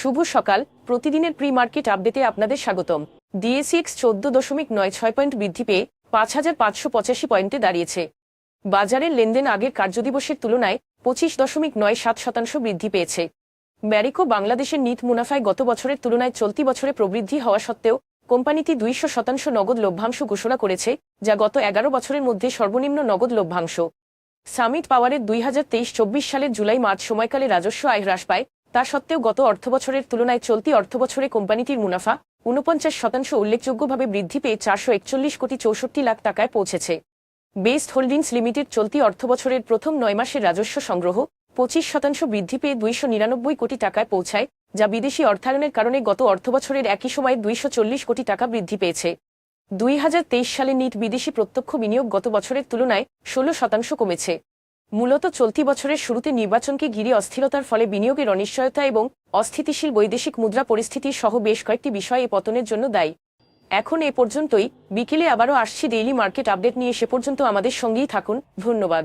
শুভ সকাল। প্রতিদিনের pre market আপডেটে আপনাদের স্বাগতম। ডিএসিএক্স চোদ্দ দশমিক নয় ছয় পয়েন্ট বৃদ্ধি পেয়ে পাঁচ হাজার পাঁচশো পঁচাশি পয়েন্টে দাঁড়িয়েছে। বাজারের লেনদেন আগের কার্যদিবসের তুলনায় পঁচিশ দশমিক নয় সাত শতাংশ বৃদ্ধি পেয়েছে। ব্যারিকো বাংলাদেশের নিট মুনাফায় গত বছরের তুলনায় চলতি বছরে প্রবৃদ্ধি হওয়া সত্ত্বেও কোম্পানিটি দুইশো শতাংশ নগদ লভ্যাংশ ঘোষণা করেছে, যা গত এগারো বছরের মধ্যে সর্বনিম্ন নগদ লভ্যাংশ। সামিট পাওয়ারের দুই হাজার তেইশ চব্বিশ সালের জুলাই মার্চ সময়কালে রাজস্ব আয় হ্রাস পায় তা সত্ত্বেও গত অর্থবছরের তুলনায় চলতি অর্থবছরে কোম্পানিটির মুনাফা ঊনপঞ্চাশ শতাংশ উল্লেখযোগ্যভাবে বৃদ্ধি পেয়ে চারশো একচল্লিশ কোটি চৌষট্টি লাখ টাকায় পৌঁছেছে। বেস্ট হোল্ডিংস লিমিটেড চলতি অর্থবছরের প্রথম নয় মাসের রাজস্ব সংগ্রহ পঁচিশ শতাংশ বৃদ্ধি পেয়ে দুইশো নিরানব্বই কোটি টাকায় পৌঁছায়, যা বিদেশি অর্থায়নের কারণে গত অর্থবছরের একই সময়ে দুইশো চল্লিশ কোটি টাকা বৃদ্ধি পেয়েছে। দুই হাজার তেইশ সালে নিট বিদেশি প্রত্যক্ষ বিনিয়োগ গত বছরের তুলনায় ষোলো শতাংশ কমেছে। মূলত চলতি বছরের শুরুতে নির্বাচনকে ঘিরে অস্থিরতার ফলে বিনিয়োগের অনিশ্চয়তা এবং অস্থিতিশীল বৈদেশিক মুদ্রা পরিস্থিতি সহ বেশ কয়েকটি বিষয় এ পতনের জন্য দায়ী। এখন এ পর্যন্তই। বিকেলে আবারও আসছি ডেইলি মার্কেট আপডেট নিয়ে। সে পর্যন্ত আমাদের সঙ্গেই থাকুন। ধন্যবাদ।